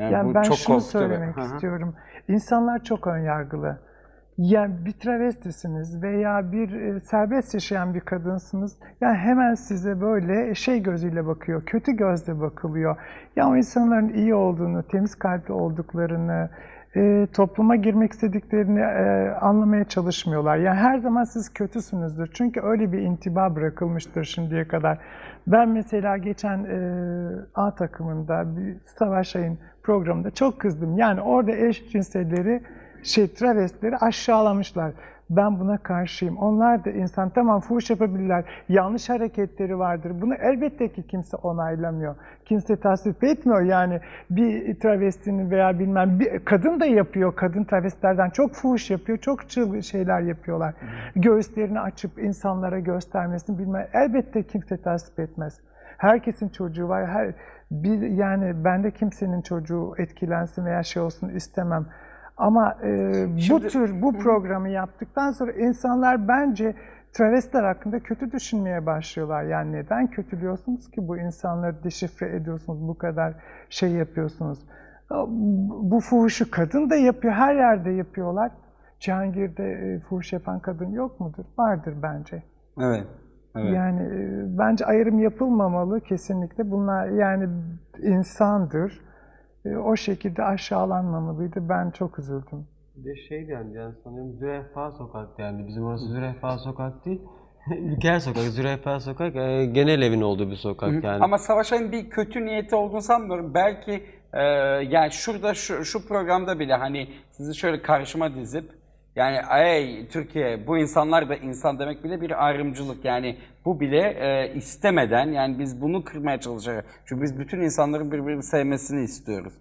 Yani, Yani ben çok şunu söylemek Hı hı. istiyorum. İnsanlar çok önyargılı. Yani bir travestisiniz veya bir e, serbest yaşayan bir kadınsınız. Yani hemen size böyle şey gözüyle bakıyor, kötü gözle bakılıyor. Ya o insanların iyi olduğunu, temiz kalpli olduklarını, e, topluma girmek istediklerini e, anlamaya çalışmıyorlar. Yani her zaman siz kötüsünüzdür. Çünkü öyle bir intiba bırakılmıştır şimdiye kadar. Ben mesela geçen e, A takımında bir Savaş Ay'ın programında çok kızdım. Yani orada eşcinselleri, şey travestileri aşağılamışlar. Ben buna karşıyım. Onlar da insan. Tamam fuhuş yapabilirler. Yanlış hareketleri vardır. Bunu elbette ki kimse onaylamıyor. Kimse tasvip etmiyor. Yani bir travestinin veya bilmem bir kadın da yapıyor. Kadın travestilerden çok fuhuş yapıyor. Çok çılgın şeyler yapıyorlar. Göğüslerini açıp insanlara göstermesini bilmem. Elbette kimse tasvip etmez. Herkesin çocuğu var. Her bir yani ben de kimsenin çocuğu etkilensin veya şey olsun istemem. Ama e, bu Şimdi- tür bu programı yaptıktan sonra insanlar bence travestiler hakkında kötü düşünmeye başlıyorlar. Yani neden kötülüyorsunuz ki bu insanları deşifre ediyorsunuz, bu kadar şey yapıyorsunuz. Bu fuhuşu kadın da yapıyor, her yerde yapıyorlar. Cihangir'de e, fuhuş yapan kadın yok mudur? Vardır bence. Evet. Evet. Yani e, bence ayrım yapılmamalı kesinlikle. Bunlar yani insandır. E, O şekilde aşağılanmamalıydı. Ben çok üzüldüm. Bir de şeydi yani, yani sanıyorum Zürafa Sokak yani bizim orası Zürafa Sokak değil. Ülker Sokak, Zürafa Sokak e, genel evin olduğu bir sokak yani. Ama Savaşay'ın bir kötü niyeti olduğunu sanmıyorum. Belki e, yani şurada şu, şu programda bile hani sizi şöyle karşıma dizip yani ey Türkiye bu insanlar da insan demek bile bir ayrımcılık. Yani bu bile e, istemeden yani biz bunu kırmaya çalışacağız. Çünkü biz bütün insanların birbirini sevmesini istiyoruz.